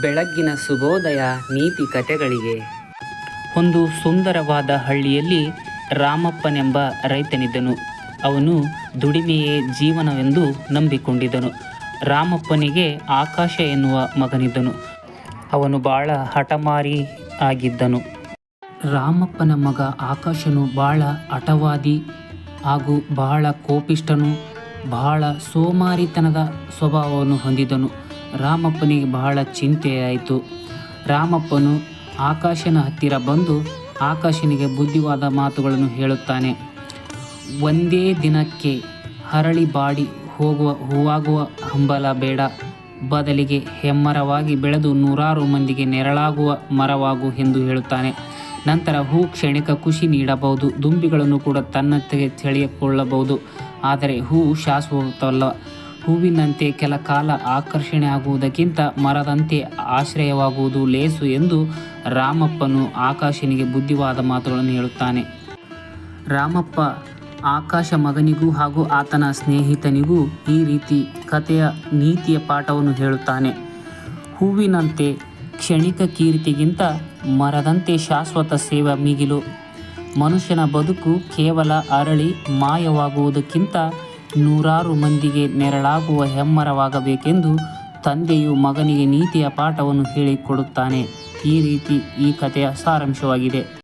ಬೆಳಗ್ಗಿನ ಶುಭೋದಯ ನೀತಿ ಕಥೆಗಳಿಗೆ ಒಂದು ಸುಂದರವಾದ ಹಳ್ಳಿಯಲ್ಲಿ ರಾಮಪ್ಪನೆಂಬ ರೈತನಿದ್ದನು. ಅವನು ದುಡಿಮೆಯೇ ಜೀವನವೆಂದು ನಂಬಿಕೊಂಡಿದ್ದನು. ರಾಮಪ್ಪನಿಗೆ ಆಕಾಶ ಎನ್ನುವ ಮಗನಿದ್ದನು. ಅವನು ಬಹಳ ಹಠಮಾರಿ ಆಗಿದ್ದನು. ರಾಮಪ್ಪನ ಮಗ ಆಕಾಶನು ಬಹಳ ಹಠವಾದಿ ಹಾಗೂ ಬಹಳ ಕೋಪಿಷ್ಟನು ಬಹಳ ಸೋಮಾರಿತನದ ಸ್ವಭಾವವನ್ನು ಹೊಂದಿದ್ದನು. ರಾಮಪ್ಪನಿಗೆ ಬಹಳ ಚಿಂತೆಯಾಯಿತು ರಾಮಪ್ಪನು ಆಕಾಶನ ಹತ್ತಿರ ಬಂದು ಆಕಾಶನಿಗೆ ಬುದ್ಧಿವಾದ ಮಾತುಗಳನ್ನು ಹೇಳುತ್ತಾನೆ. ಒಂದೇ ದಿನಕ್ಕೆ ಹರಳಿ ಬಾಡಿ ಹೋಗುವ, ಹೂವಾಗುವ ಹಂಬಲ ಬೇಡ. ಬದಲಿಗೆ ಹೆಮ್ಮರವಾಗಿ ಬೆಳೆದು ನೂರಾರು ಮಂದಿಗೆ ನೆರಳಾಗುವ ಮರವಾಗು ಎಂದು ಹೇಳುತ್ತಾನೆ. ನಂತರ ಹೂ ಕ್ಷಣಿಕ ಖುಷಿ ನೀಡಬಹುದು. ದುಂಬಿಗಳನ್ನು ಕೂಡ ತನ್ನತ್ತೆಗೆ ಸೆಳೆಯಿಕೊಳ್ಳಬಹುದು ಆದರೆ ಹೂ ಶಾಶ್ವತವಲ್ಲ. ಹೂವಿನಂತೆ ಕೆಲ ಕಾಲ ಆಕರ್ಷಣೆ ಆಗುವುದಕ್ಕಿಂತ ಮರದಂತೆ ಆಶ್ರಯವಾಗುವುದು ಲೇಸು ಎಂದು ರಾಮಪ್ಪನು ಆಕಾಶನಿಗೆ ಬುದ್ಧಿವಾದ ಮಾತುಗಳನ್ನು ಹೇಳುತ್ತಾನೆ. ರಾಮಪ್ಪ ಆಕಾಶ ಮಗನಿಗೂ ಹಾಗೂ ಆತನ ಸ್ನೇಹಿತನಿಗೂ ಈ ರೀತಿ ಕಥೆಯ ನೀತಿಯ ಪಾಠವನ್ನು ಹೇಳುತ್ತಾನೆ. ಹೂವಿನಂತೆ ಕ್ಷಣಿಕ ಕೀರ್ತಿಗಿಂತ ಮರದಂತೆ ಶಾಶ್ವತ ಸೇವೆ ಮಿಗಿಲು. ಮನುಷ್ಯನ ಬದುಕು ಕೇವಲ ಅರಳಿ ಮಾಯವಾಗುವುದಕ್ಕಿಂತ ನೂರಾರು ಮಂದಿಗೆ ನೆರಳಾಗುವ ಹೆಮ್ಮರವಾಗಬೇಕೆಂದು ತಂದೆಯು ಮಗನಿಗೆ ನೀತಿಯ ಪಾಠವನ್ನು ಹೇಳಿಕೊಡುತ್ತಾನೆ. ಈ ರೀತಿ ಈ ಕಥೆಯ ಸಾರಾಂಶವಾಗಿದೆ.